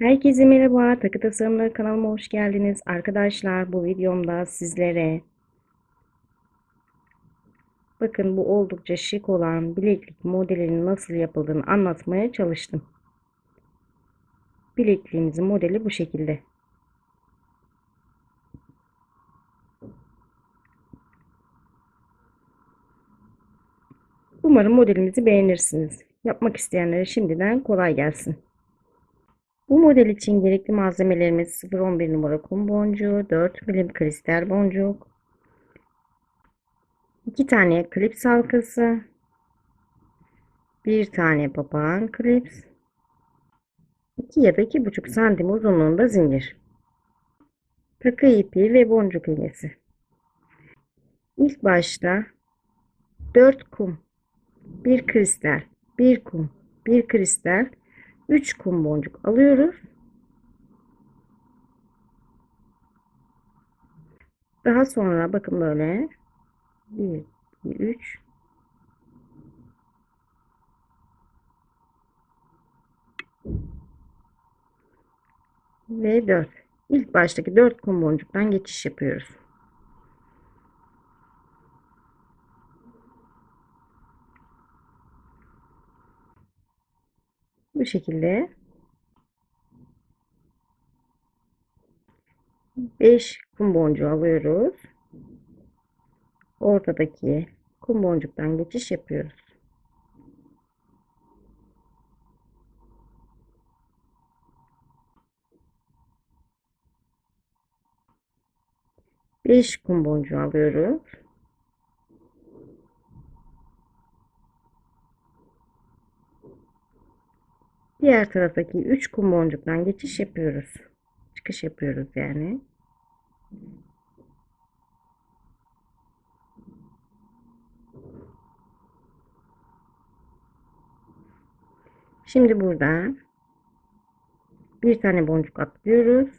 Herkese merhaba, Takı Tasarımları kanalıma hoş geldiniz. Arkadaşlar bu videomda sizlere bakın bu oldukça şık olan bileklik modelinin nasıl yapıldığını anlatmaya çalıştım. Bilekliğimizin modeli bu şekilde. Umarım modelimizi beğenirsiniz. Yapmak isteyenlere şimdiden kolay gelsin. Bu model için gerekli malzemelerimiz 011 numara kum boncuğu, 4 milim kristal boncuk, 2 tane klips halkası, 1 tane papağan klips, 2 ya da 2,5 santim uzunluğunda zincir, takı ipi ve boncuk iğnesi. İlk başta 4 kum, 1 kristal, 1 kum, 1 kristal, 3 kum boncuk alıyoruz. Daha sonra bakın böyle 1, 2, 3 ve 4. İlk baştaki 4 kum boncuktan geçiş yapıyoruz. Bu şekilde 5 kum boncuğu alıyoruz. Ortadaki kum boncuktan geçiş yapıyoruz. Beş kum boncuğu alıyoruz. Diğer taraftaki 3 kum boncuktan geçiş yapıyoruz. Çıkış yapıyoruz yani. Şimdi burada bir tane boncuk atlıyoruz.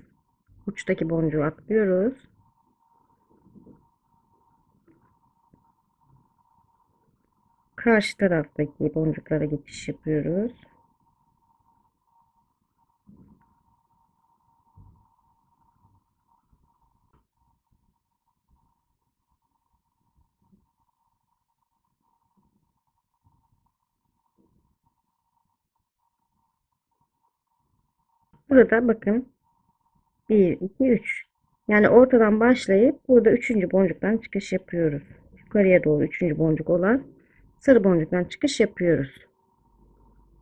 Uçtaki boncuğu atlıyoruz. Karşı taraftaki boncuklara geçiş yapıyoruz. Burada bakın 1, 2, 3. Yani ortadan başlayıp burada üçüncü boncuktan çıkış yapıyoruz. Yukarıya doğru üçüncü boncuk olan sarı boncuktan çıkış yapıyoruz.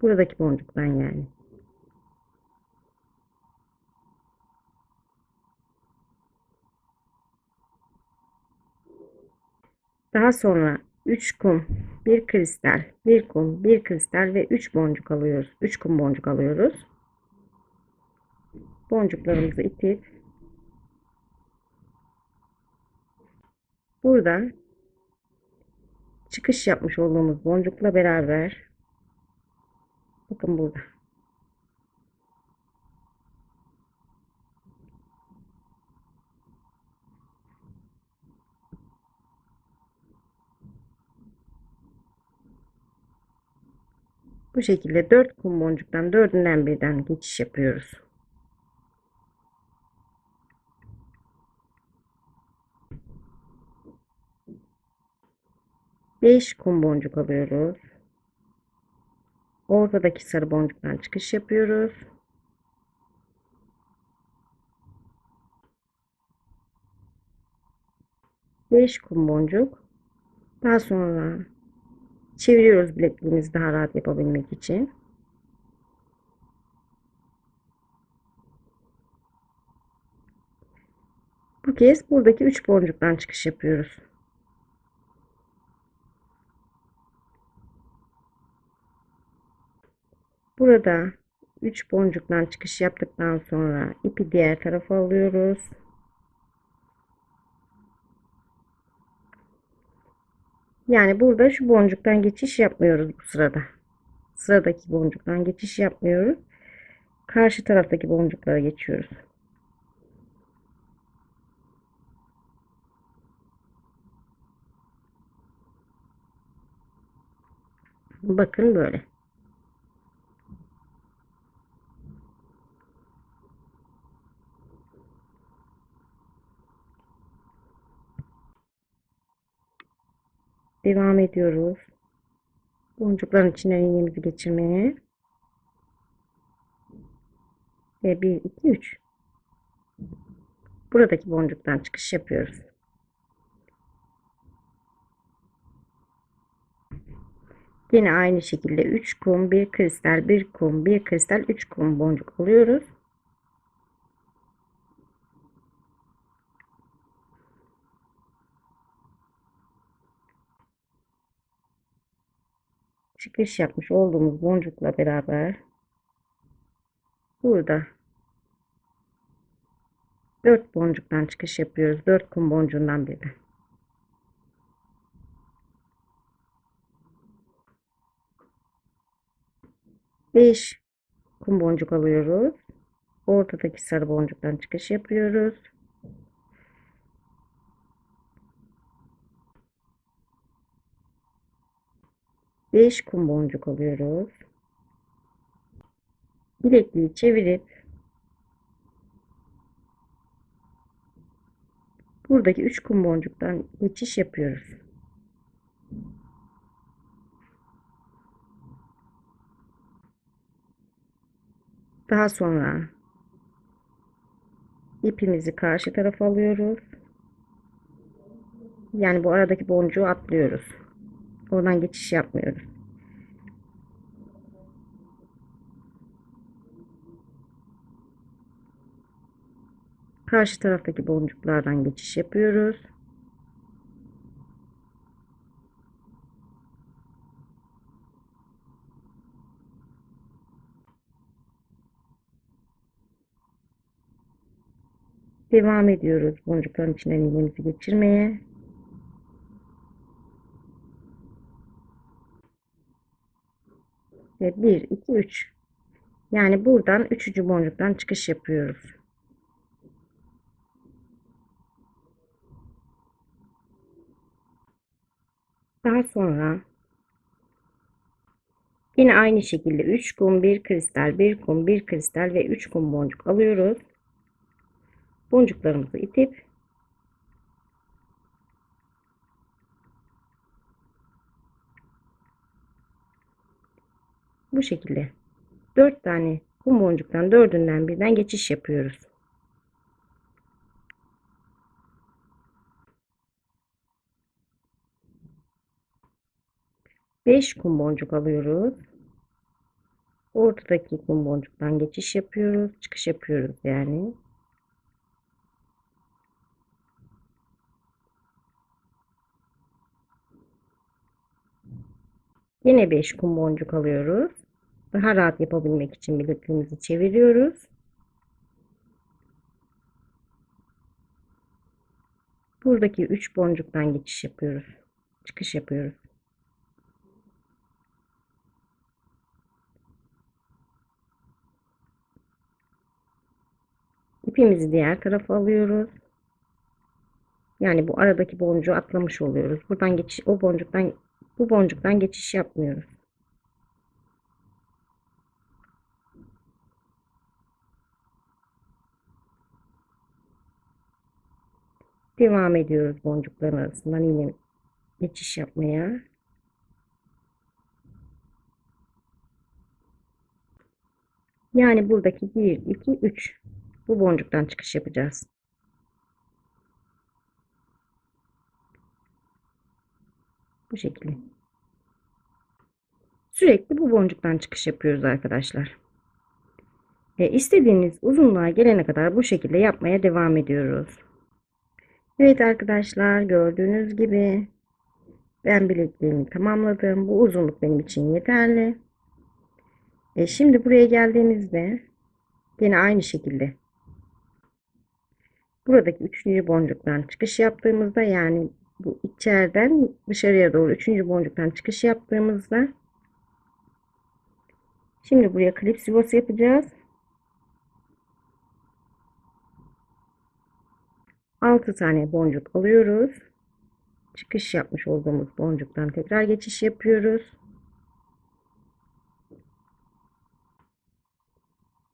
Buradaki boncuktan yani. Daha sonra 3 kum, 1 kristal, 1 kum, 1 kristal ve 3 boncuk alıyoruz. 3 kum boncuk alıyoruz boncuklarımızı itip burada çıkış yapmış olduğumuz boncukla beraber bakın burada Bu şekilde 4 kum boncuktan dördünden birden geçiş yapıyoruz. 5 kum boncuk alıyoruz. Ortadaki sarı boncuktan çıkış yapıyoruz. Beş kum boncuk. Daha sonra çeviriyoruz bilekliğimizi daha rahat yapabilmek için. Bu kez buradaki üç boncuktan çıkış yapıyoruz. Burada 3 boncuktan çıkış yaptıktan sonra ipi diğer tarafa alıyoruz. Yani burada şu boncuktan geçiş yapmıyoruz bu sırada. Sıradaki boncuktan geçiş yapmıyoruz. Karşı taraftaki boncuklara geçiyoruz. Bakın böyle. Devam ediyoruz. Boncukların içinden iğnemizi geçirmeye. Ve 1, 2, 3. Buradaki boncuktan çıkış yapıyoruz. Yine aynı şekilde 3 kum, 1 kristal, 1 kum, 1 kristal, 3 kum boncuk alıyoruz. Çıkış yapmış olduğumuz boncukla beraber burada 4 boncuktan çıkış yapıyoruz. 4 kum boncuğundan biri. Beş kum boncuk alıyoruz. Ortadaki sarı boncuktan çıkış yapıyoruz. Beş kum boncuk alıyoruz. Bilekliği çevirip buradaki üç kum boncuktan geçiş yapıyoruz. Daha sonra ipimizi karşı tarafa alıyoruz. Yani bu aradaki boncuğu atlıyoruz. Oradan geçiş yapmıyoruz. Karşı taraftaki boncuklardan geçiş yapıyoruz. Devam ediyoruz boncukların içinden iğnemizi geçirmeye. Ve 1, 2, 3. Yani buradan 3. boncuktan çıkış yapıyoruz. Daha sonra yine aynı şekilde 3 kum, 1 kristal, 1 kum, 1 kristal ve 3 kum boncuk alıyoruz. Boncuklarımızı itip bu şekilde 4 tane kum boncuktan dördünden birden geçiş yapıyoruz. Beş kum boncuk alıyoruz. Ortadaki kum boncuktan geçiş yapıyoruz. Çıkış yapıyoruz yani. Yine 5 kum boncuk alıyoruz. Daha rahat yapabilmek için bilekliğimizi çeviriyoruz. Buradaki 3 boncuktan geçiş yapıyoruz. Çıkış yapıyoruz. İpimizi diğer tarafa alıyoruz. Yani bu aradaki boncuğu atlamış oluyoruz. Buradan geçiş o boncuktan bu boncuktan geçiş yapmıyoruz. Devam ediyoruz boncukların arasından yine geçiş yapmaya. Yani buradaki 1, 2, 3 bu boncuktan çıkış yapacağız. Bu şekilde. Sürekli bu boncuktan çıkış yapıyoruz arkadaşlar. E, istediğiniz uzunluğa gelene kadar bu şekilde yapmaya devam ediyoruz. Evet arkadaşlar gördüğünüz gibi ben bilekliğimi tamamladım. Bu uzunluk benim için yeterli. E, şimdi buraya geldiğimizde yine aynı şekilde buradaki üçüncü boncuktan çıkış yaptığımızda yani bu içeriden dışarıya doğru üçüncü boncuktan çıkış yaptığımızda şimdi buraya klips yuvası yapacağız. 6 tane boncuk alıyoruz. Çıkış yapmış olduğumuz boncuktan tekrar geçiş yapıyoruz.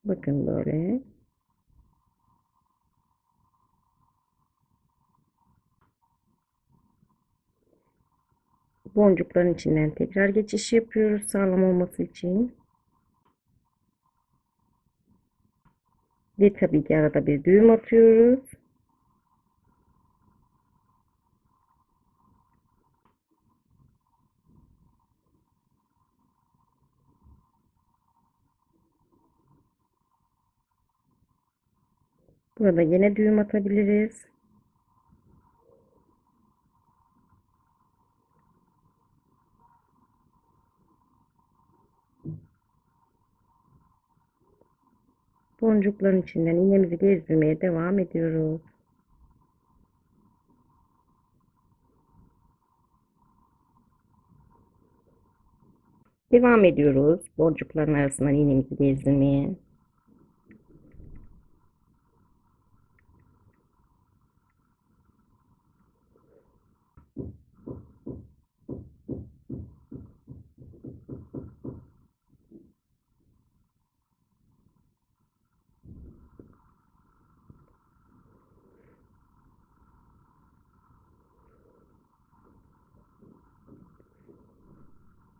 Bakın böyle. boncukların içinden tekrar geçiş yapıyoruz sağlam olması için. Ve tabii ki arada bir düğüm atıyoruz. Burada yine düğüm atabiliriz. Boncukların içinden iğnemizi gezdirmeye devam ediyoruz. Devam ediyoruz boncukların arasından iğnemizi gezdirmeye.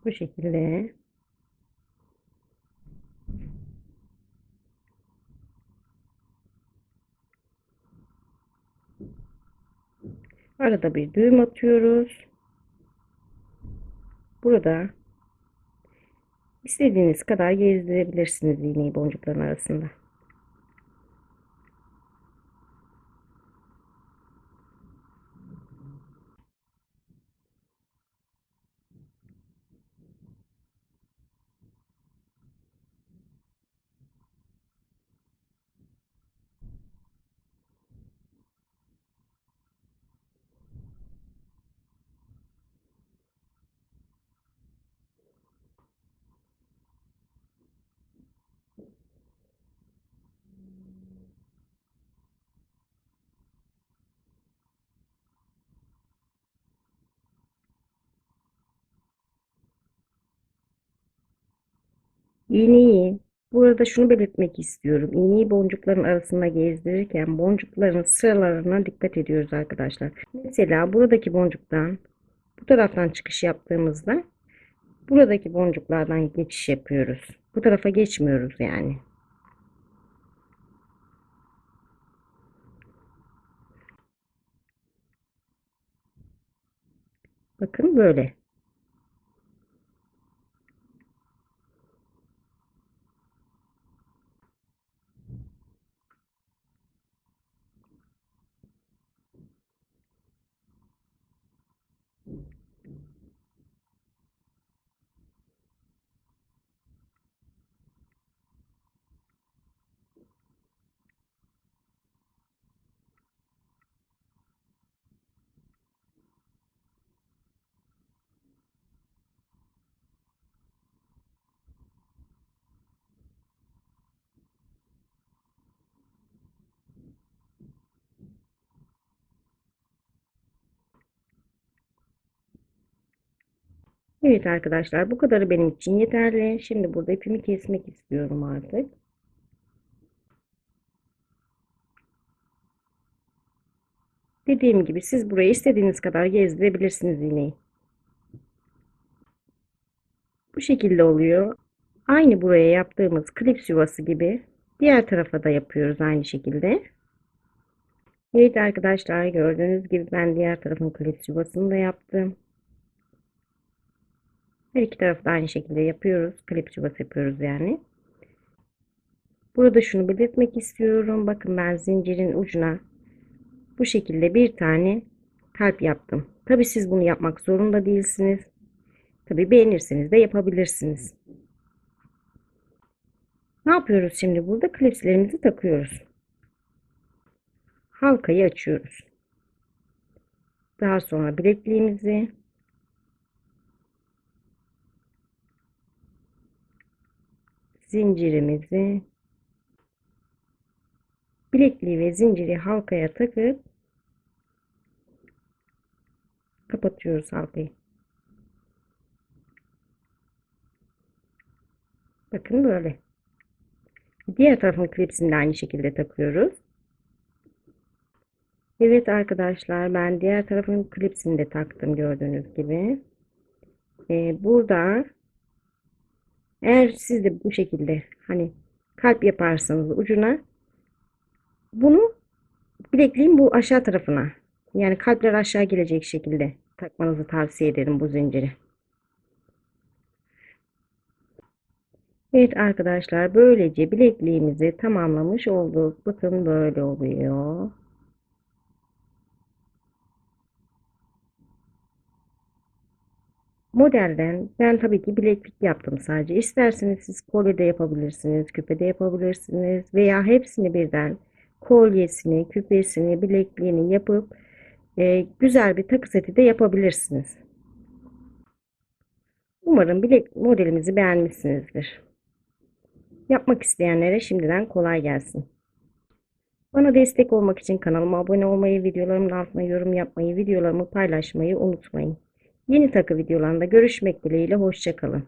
Bu şekilde. Arada bir düğüm atıyoruz. Burada istediğiniz kadar gezdirebilirsiniz iğneyi boncukların arasında. İğneyi burada şunu belirtmek istiyorum. İğneyi boncukların arasında gezdirirken boncukların sıralarına dikkat ediyoruz arkadaşlar. Mesela buradaki boncuktan bu taraftan çıkış yaptığımızda buradaki boncuklardan geçiş yapıyoruz. Bu tarafa geçmiyoruz yani. Bakın böyle. Evet arkadaşlar bu kadarı benim için yeterli. Şimdi burada ipimi kesmek istiyorum artık. Dediğim gibi siz burayı istediğiniz kadar gezdirebilirsiniz iğneyi. Bu şekilde oluyor. Aynı buraya yaptığımız klips yuvası gibi diğer tarafa da yapıyoruz aynı şekilde. Evet arkadaşlar gördüğünüz gibi ben diğer tarafın klips yuvasını da yaptım. Her iki tarafı da aynı şekilde yapıyoruz. Klips yuvası yapıyoruz yani. Burada şunu belirtmek istiyorum. Bakın ben zincirin ucuna bu şekilde bir tane kalp yaptım. Tabi siz bunu yapmak zorunda değilsiniz. Tabi beğenirseniz de yapabilirsiniz. Ne yapıyoruz şimdi burada? Klipslerimizi takıyoruz. Halkayı açıyoruz. Daha sonra bilekliğimizi zincirimizi bilekliği ve zinciri halkaya takıp kapatıyoruz halkayı. Bakın böyle. Diğer tarafın klipsini de aynı şekilde takıyoruz. Evet arkadaşlar ben diğer tarafın klipsini de taktım gördüğünüz gibi. e, burada eğer siz de bu şekilde hani kalp yaparsanız ucuna bunu bilekliğin bu aşağı tarafına yani kalpler aşağı gelecek şekilde takmanızı tavsiye ederim bu zinciri. Evet arkadaşlar böylece bilekliğimizi tamamlamış olduk. Bakın böyle oluyor. Modelden ben tabii ki bileklik yaptım sadece. İsterseniz siz kolye de yapabilirsiniz, küpe de yapabilirsiniz veya hepsini birden kolyesini, küpesini, bilekliğini yapıp e, güzel bir takı seti de yapabilirsiniz. Umarım bilek modelimizi beğenmişsinizdir. Yapmak isteyenlere şimdiden kolay gelsin. Bana destek olmak için kanalıma abone olmayı, videolarımın altına yorum yapmayı, videolarımı paylaşmayı unutmayın. Yeni takı videolarında görüşmek dileğiyle hoşça kalın.